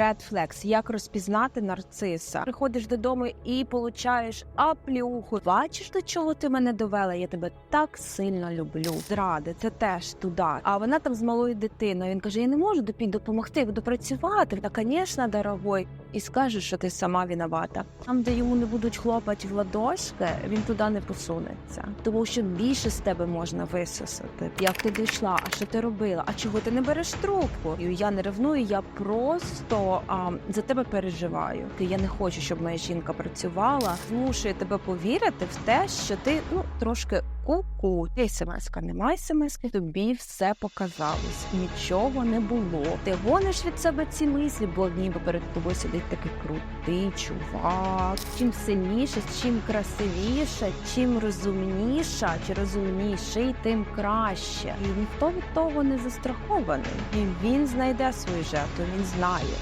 Red flags. Як розпізнати нарциса? Приходиш додому і получаєш аплюху. Бачиш, до чого ти мене довела? Я тебе так сильно люблю. Зради, це теж туди. А вона там з малою дитиною. Він каже: Я не можу допомогти, допрацювати. Та, звісно, дорогой. І скаже, що ти сама виновата. Там, де йому не будуть хлопати в ладошки, він туди не посунеться. Тому що більше з тебе можна висосати. Як ти дійшла? А що ти робила? А чого ти не береш трубку? Я не ревную, я просто а, за тебе переживаю. Я не хочу, щоб моя жінка працювала. Змушує тебе повірити в те, що ти ну трошки ку-ку. Є смс-ка, немає смс-ки, тобі все показалось. Нічого не було. Ти гониш від себе ці мислі, бо ніби перед тобою сидить такий крутий чувак. Чим сильніше, чим красивіше, чим розумніша чи розумніший, тим краще. І ніхто від того не застрахований. І він знайде свою жертву, він знає.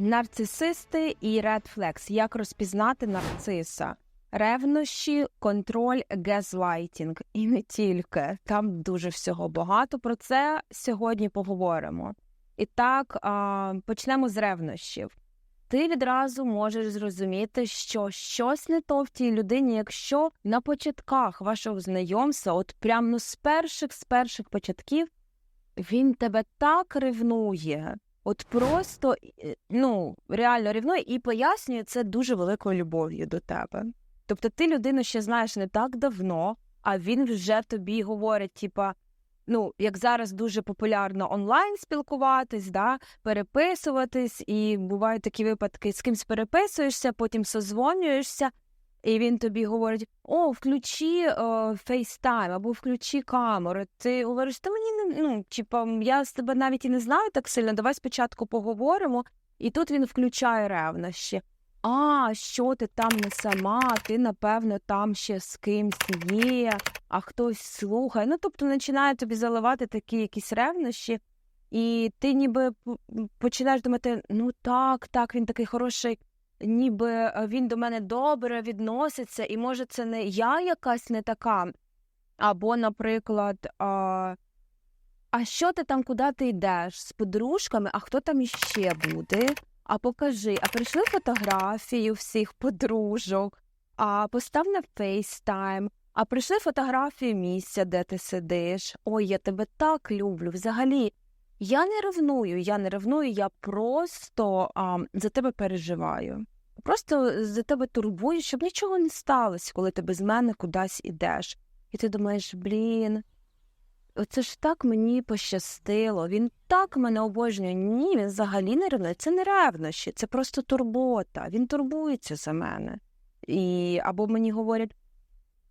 Нарцисисти і Flags. Як розпізнати нарциса? Ревнощі, контроль, газлайтінг і не тільки. Там дуже всього багато. Про це сьогодні поговоримо. І так, почнемо з ревнощів. Ти відразу можеш зрозуміти, що щось не то в тій людині, якщо на початках вашого знайомства, от прямо з перших з перших початків, він тебе так ревнує. От просто е, ну реально рівнує і пояснює це дуже великою любов'ю до тебе. Тобто ти людину ще знаєш не так давно, а він вже тобі говорить, типа, ну, як зараз дуже популярно онлайн спілкуватись, да, переписуватись, і бувають такі випадки, з кимсь переписуєшся, потім созвонюєшся, і він тобі говорить: О, включи фейстайм або включи камеру. Ти говориш, та мені не ну, типа, я з тебе навіть і не знаю так сильно, давай спочатку поговоримо. І тут він включає ревнощі. А, що ти там не сама, ти, напевно, там ще з кимсь є, а хтось слухає. Ну, тобто починає тобі заливати такі якісь ревнощі, і ти ніби починаєш думати, ну так, так, він такий хороший ніби е, він до мене добре відноситься, і може це не я якась не така. Або, наприклад, а а що ти там, куди ти йдеш з подружками, а хто там іще буде? А покажи, а прийшли фотографію всіх подружок, а постав на фейстайм, а прийшли фотографії місця, де ти сидиш. Ой, я тебе так люблю. Взагалі, я не ревную, я не ревную, я просто а, за тебе переживаю. Просто за тебе турбую, щоб нічого не сталося, коли ти без мене кудись ідеш. І ти думаєш, блін, оце ж так мені пощастило, він так мене обожнює. Ні, він взагалі не ревнує. Це не ревнощі, це просто турбота. Він турбується за мене. І Або мені говорять,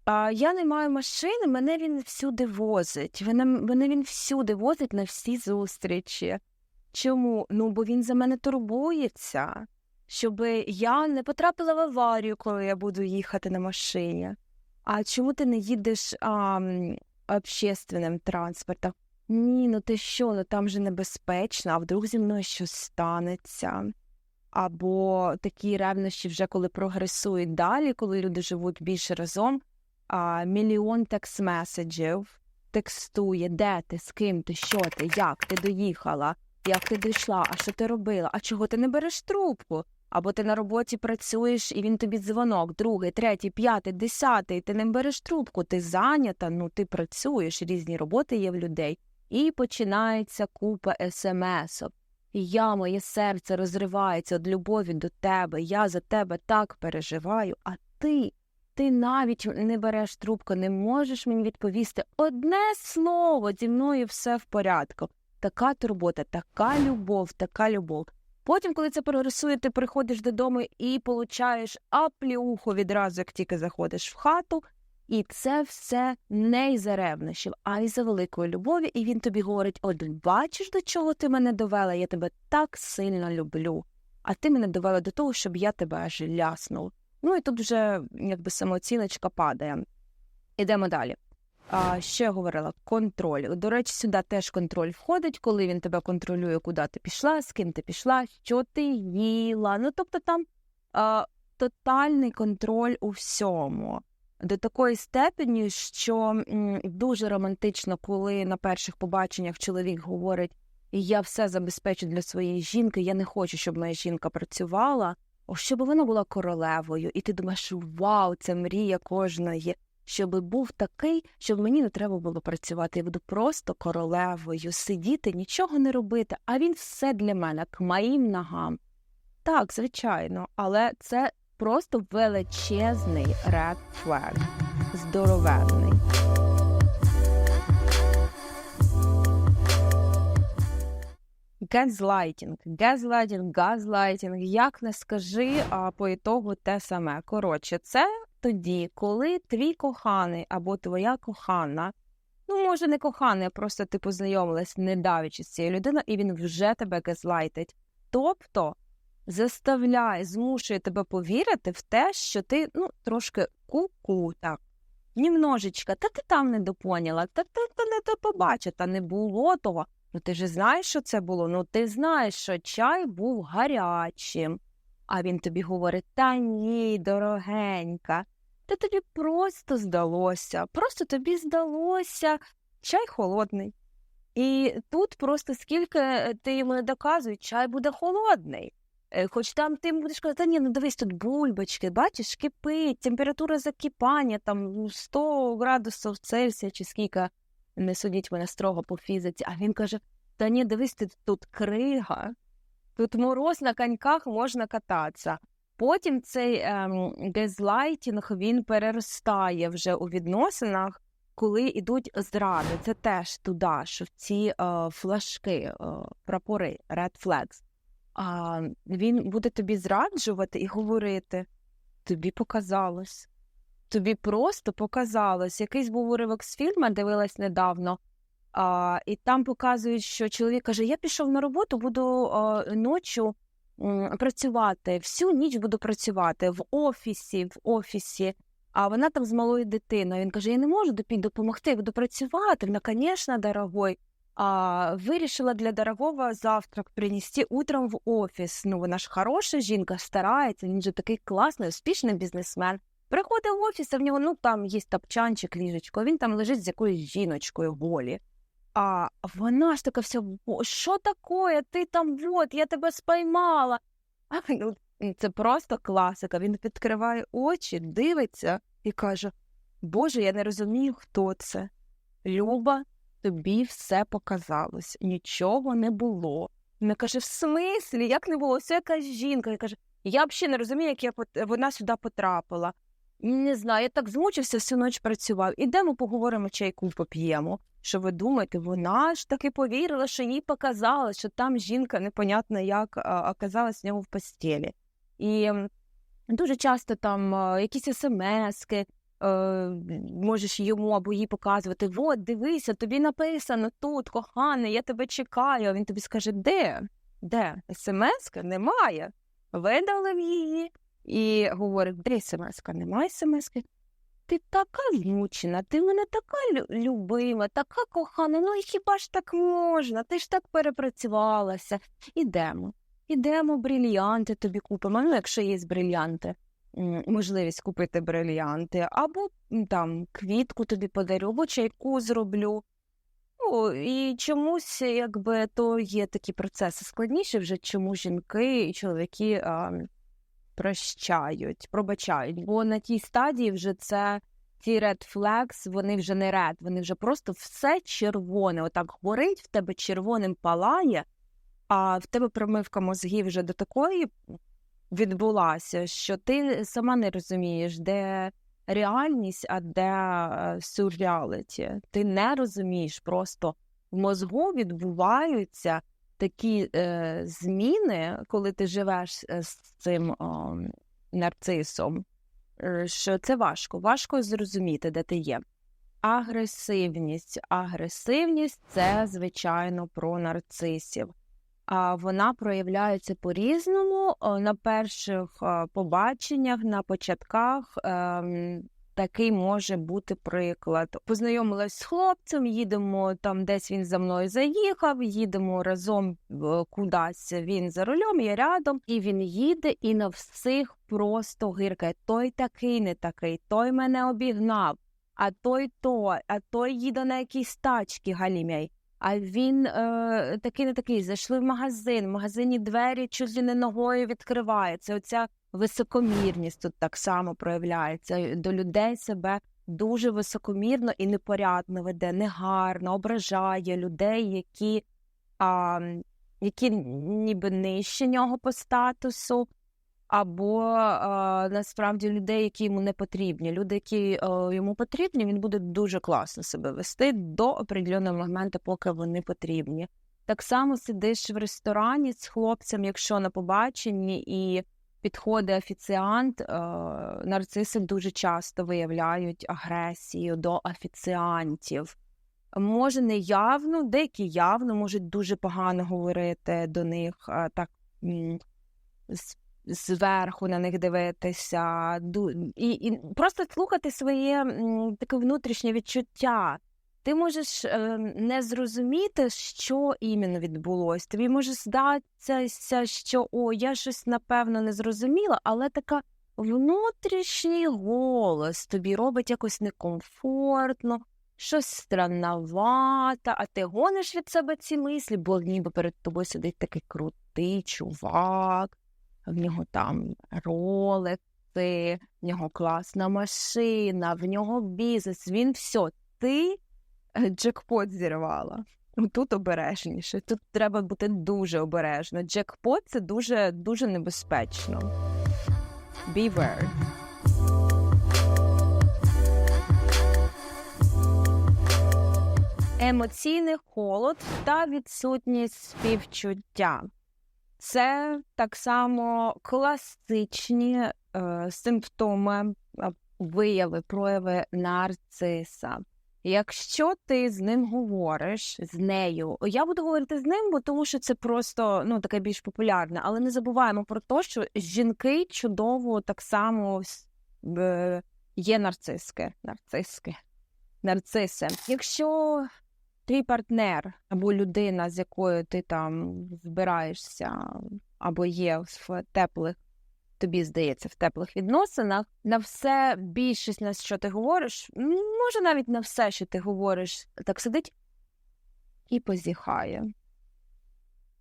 а я не маю машини, мене він всюди возить. Мене, він всюди возить на всі зустрічі. Чому? Ну, бо він за мене турбується, щоб я не потрапила в аварію, коли я буду їхати на машині. А чому ти не їдеш а, общественним транспортом? Ні, ну ти що, ну там же небезпечно, а вдруг зі мною щось станеться. Або такі ревнощі вже коли прогресують далі, коли люди живуть більше разом а, мільйон текст-меседжів текстує, де ти, з ким ти, що ти, як ти доїхала, як ти дійшла, а що ти робила, а чого ти не береш трубку? Або ти на роботі працюєш, і він тобі дзвонок, другий, третій, п'ятий, десятий, ти не береш трубку, ти зайнята, ну ти працюєш, різні роботи є в людей. І починається купа смс-ок. Я, моє серце розривається від любові до тебе, я за тебе так переживаю, а ти ти навіть не береш трубку, не можеш мені відповісти одне слово зі мною все в порядку. Така турбота, така любов, така любов. Потім, коли це прогресує, ти приходиш додому і получаєш апліуху відразу, як тільки заходиш в хату, і це все не із за ревнощів, а із за великої любові. І він тобі говорить: от бачиш, до чого ти мене довела? Я тебе так сильно люблю. А ти мене довела до того, щоб я тебе аж ляснув. Ну і тут вже якби самооціночка падає. Ідемо далі. А, Ще говорила контроль. До речі, сюди теж контроль входить, коли він тебе контролює, куди ти пішла, з ким ти пішла, що ти їла. Ну тобто там а, тотальний контроль у всьому. до такої степені, що дуже романтично, коли на перших побаченнях чоловік говорить: я все забезпечу для своєї жінки, я не хочу, щоб моя жінка працювала, о, щоб вона була королевою. І ти думаєш, вау, це мрія кожної, щоб був такий, щоб мені не треба було працювати. Я буду просто королевою, сидіти, нічого не робити, а він все для мене, к моїм ногам. Так, звичайно, але це просто величезний red flag, здоровенний. Газлайтінг, газлайтінг, газлайтінг, як не скажи, а по ітогу те саме. Коротше, це тоді, коли твій коханий або твоя кохана, ну може не коханий, а просто ти познайомилась недавічі з цією людиною, і він вже тебе газлайтить. Тобто заставляє, змушує тебе повірити в те, що ти ну, трошки ку-ку, так. Німножечка, та ти там не допоняла, та ти та не то побачив, та не було того. Ну ти ж знаєш, що це було? Ну ти знаєш, що чай був гарячим. А він тобі говорить: та ні, дорогенька, та тобі просто здалося, просто тобі здалося чай холодний. І тут просто скільки е, ти йому не доказуєш, чай буде холодний. Е, Хоч там ти будеш казати, ні, ну дивись, тут бульбочки, бачиш, кипить, температура закипання там ну, 100 градусів Цельсія чи скільки, не судіть мене строго по фізиці. А він каже: Та ні, дивись, тут, крига, тут мороз на коньках можна кататися. Потім цей ем, газлайтінг він переростає вже у відносинах, коли йдуть зради. Це теж туди, що в ці е, флажки, е, прапори, red flags. А він буде тобі зраджувати і говорити: тобі показалось. Тобі просто показалось. Якийсь був уривок з фільму, дивилась недавно, а, і там показують, що чоловік каже: Я пішов на роботу, буду а, ночі працювати, всю ніч буду працювати в офісі, в офісі. А вона там з малою дитиною. Він каже: Я не можу допомогти, буду працювати. Вона, звісно, дорогой. А, вирішила для дорогого завтрак принести утром в офіс. Ну, вона ж хороша жінка, старається, він же такий класний, успішний бізнесмен. Приходить в офіс, а в нього ну там є тапчанчик, ліжечко, він там лежить з якоюсь жіночкою голі. А вона ж така вся, що таке? Ти там от, я тебе спіймала. А, ну, це просто класика. Він відкриває очі, дивиться і каже: Боже, я не розумію, хто це. Люба, тобі все показалось, нічого не було. Він каже: в смислі, як не було? Це якась жінка. Я каже, я взагалі не розумію, як я вона сюди потрапила. Не знаю, я так змучився, всю ніч працював. Ідемо поговоримо, чайку поп'ємо. Що ви думаєте, вона ж таки повірила, що їй показали, що там жінка непонятно як оказалась в нього в постелі. І дуже часто там якісь смски, е, можеш йому або їй показувати: от, дивися, тобі написано тут, коханий, я тебе чекаю. А він тобі скаже, де? Де? Смска немає. Видалив її і говорить, де смска? Немає смски. Ти така змучена, ти мене така любима, така кохана. Ну і хіба ж так можна? Ти ж так перепрацювалася. Ідемо. Ідемо, брильянти тобі купимо. Ну, якщо є брильянти, можливість купити брильянти, або там квітку тобі подарю, або чайку зроблю. Ну, і чомусь, якби то є такі процеси складніші, вже чому жінки і чоловіки а, прощають, пробачають. Бо на тій стадії вже це ті red flags, вони вже не red, вони вже просто все червоне. Отак горить, в тебе червоним палає, а в тебе промивка мозгів вже до такої відбулася, що ти сама не розумієш, де реальність, а де сюрреаліті. Ти не розумієш просто в мозгу відбуваються такі е, зміни, коли ти живеш е, з цим о, нарцисом, е, що це важко. Важко зрозуміти, де ти є. Агресивність. Агресивність це, звичайно, про нарцисів. А вона проявляється по-різному. На перших е, побаченнях, на початках ем, такий може бути приклад. Познайомилась з хлопцем, їдемо там, десь він за мною заїхав, їдемо разом е, кудись. Він за рулем, я рядом, і він їде, і на всіх просто гиркає. Той такий, не такий, той мене обігнав, а той то, а той їде на якійсь тачці галімяй. А він е, такий не такий. Зайшли в магазин, в магазині двері ли не ногою відкриваються. Оця високомірність тут так само проявляється. До людей себе дуже високомірно і непорядно веде, негарно, ображає людей, які, а, які ніби нижче нього по статусу. Або а, насправді людей, які йому не потрібні. Люди, які а, йому потрібні, він буде дуже класно себе вести до определеного моменту, поки вони потрібні. Так само сидиш в ресторані з хлопцем, якщо на побаченні, і підходить офіціант, а, нарциси дуже часто виявляють агресію до офіціантів. Може, не явно, деякі явно можуть дуже погано говорити до них а, так. з зверху на них дивитися, і і просто слухати своє таке внутрішнє відчуття. Ти можеш е, не зрозуміти, що іменно відбулося. Тобі може здатися, що о, я щось напевно не зрозуміла, але така внутрішній голос тобі робить якось некомфортно, щось странновато, а ти гониш від себе ці мислі, бо ніби перед тобою сидить такий крутий чувак в нього там ролекси, в нього класна машина, в нього бізнес. Він все, ти джекпот зірвала. Тут обережніше. Тут треба бути дуже обережно. Джекпот це дуже дуже небезпечно. Beware. Емоційний холод та відсутність співчуття. Це так само класичні е, симптоми, вияви, прояви нарциса. Якщо ти з ним говориш з нею, я буду говорити з ним, бо тому що це просто ну таке більш популярне, але не забуваємо про те, що жінки чудово так само е, є нарциски, нарциски, нарциси. Якщо твій партнер або людина, з якою ти там збираєшся, або є в теплих, тобі здається, в теплих відносинах, на все більшість на що ти говориш, може навіть на все, що ти говориш, так сидить і позіхає.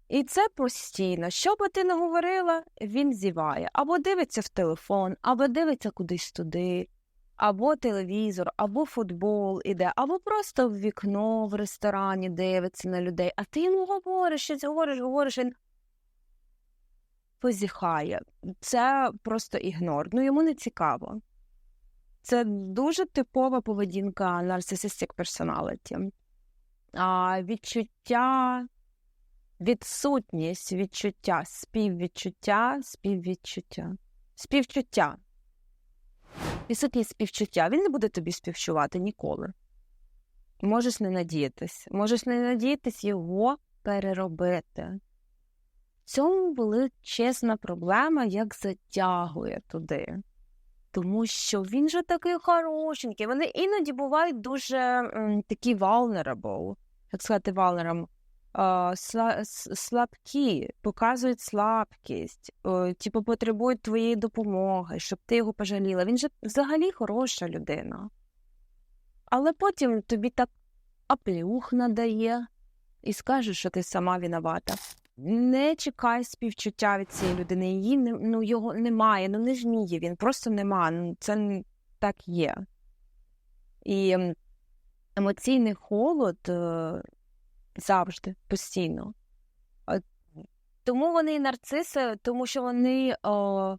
І це постійно. Що би ти не говорила, він зіває, або дивиться в телефон, або дивиться кудись туди, або телевізор, або футбол іде, або просто в вікно в ресторані дивиться на людей, а ти йому говориш, щось говориш, говориш, він позіхає. Це просто ігнор. Ну йому не цікаво. Це дуже типова поведінка narcissistic personality. А відчуття, відсутність відчуття, співвідчуття, співвідчуття, співчуття відсутність співчуття. Він не буде тобі співчувати ніколи. Можеш не надіятись, можеш не надіятись його переробити. В цьому величезна проблема, як затягує туди. Тому що він же такий хорошенький. Вони іноді бувають дуже м, такі vulnerable, як сказати, vulnerable, слабкі, показують слабкість, типу потребують твоєї допомоги, щоб ти його пожаліла. Він же взагалі хороша людина. Але потім тобі так аплюх надає і скаже, що ти сама виновата. Не чекай співчуття від цієї людини. Її ну, його немає, ну не вміє він, просто нема. Ну, це так є. І емоційний холод е, завжди, постійно. Тому вони нарциси, тому що вони, о,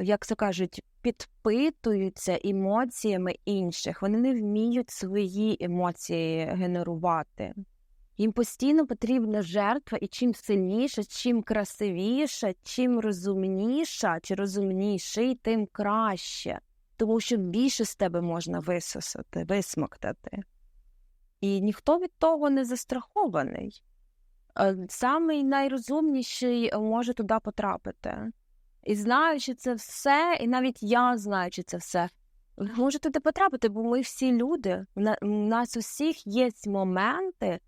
як це кажуть, підпитуються емоціями інших. Вони не вміють свої емоції генерувати. Їм постійно потрібна жертва, і чим сильніша, чим красивіша, чим розумніша чи розумніший, тим краще. Тому що більше з тебе можна висосати, висмоктати. І ніхто від того не застрахований. Е, самий найрозумніший може туди потрапити. І знаючи це все, і навіть я знаючи це все, ви можете туди потрапити, бо ми всі люди. У на- у нас усіх є моменти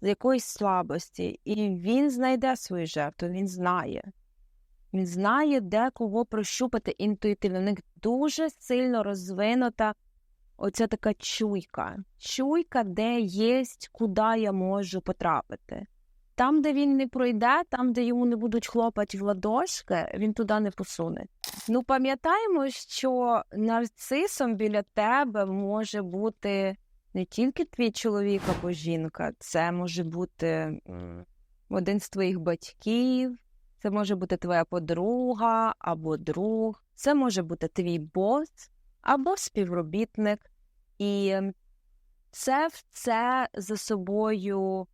якоїсь слабості, і він знайде свою жертву, він знає. Він знає, де кого прощупати інтуїтивно. У них дуже сильно розвинута оця така чуйка. Чуйка, де є, куди я можу потрапити. Там, де він не пройде, там, де йому не будуть хлопати в ладошки, він туди не посуне. Ну, пам'ятаємо, що нарцисом біля тебе може бути не тільки твій чоловік або жінка, це може бути один з твоїх батьків, це може бути твоя подруга або друг, це може бути твій бос або співробітник. І це це за собою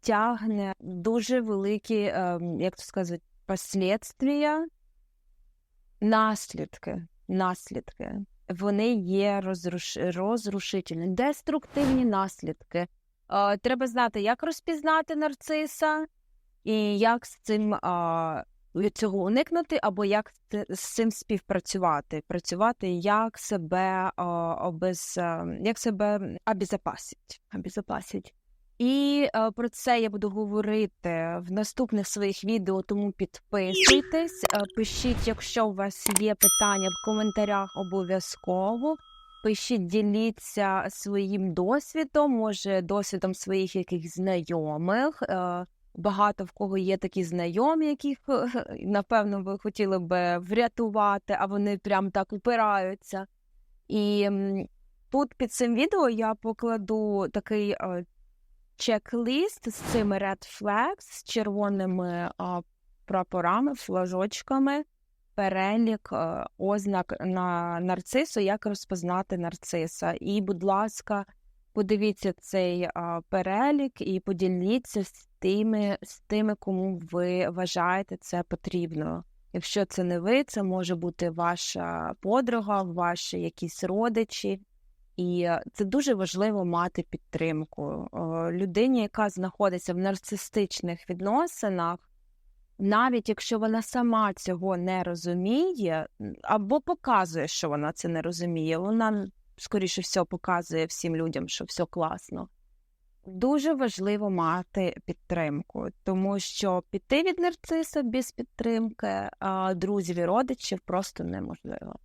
тягне дуже великі, ем, як то сказати, послідствия, наслідки. наслідки. Вони є розруш... розрушительні, деструктивні наслідки. Е, треба знати, як розпізнати нарциса і як з цим цього уникнути, або як з цим співпрацювати, працювати, як себе обез, як себе обезопасить. обезопасить. І про це я буду говорити в наступних своїх відео, тому підписуйтесь, пишіть, якщо у вас є питання в коментарях обов'язково. Пишіть, діліться своїм досвідом, може, досвідом своїх якихось знайомих. Е, Багато в кого є такі знайомі, яких е, напевно ви хотіли б врятувати, а вони прям так упираються. І тут під цим відео я покладу такий е, чек-ліст з цими red flags, з червоними прапорами, флажочками, перелік е, ознак на нарцису, як розпознати нарциса. І, будь ласка, подивіться цей а, перелік і поділіться з тими, з тими, кому ви вважаєте це потрібно. Якщо це не ви, це може бути ваша подруга, ваші якісь родичі. І це дуже важливо мати підтримку. Людині, яка знаходиться в нарцистичних відносинах, навіть якщо вона сама цього не розуміє, або показує, що вона це не розуміє, вона, скоріше всього, показує всім людям, що все класно. Дуже важливо мати підтримку, тому що піти від нарциса без підтримки друзів і родичів просто неможливо.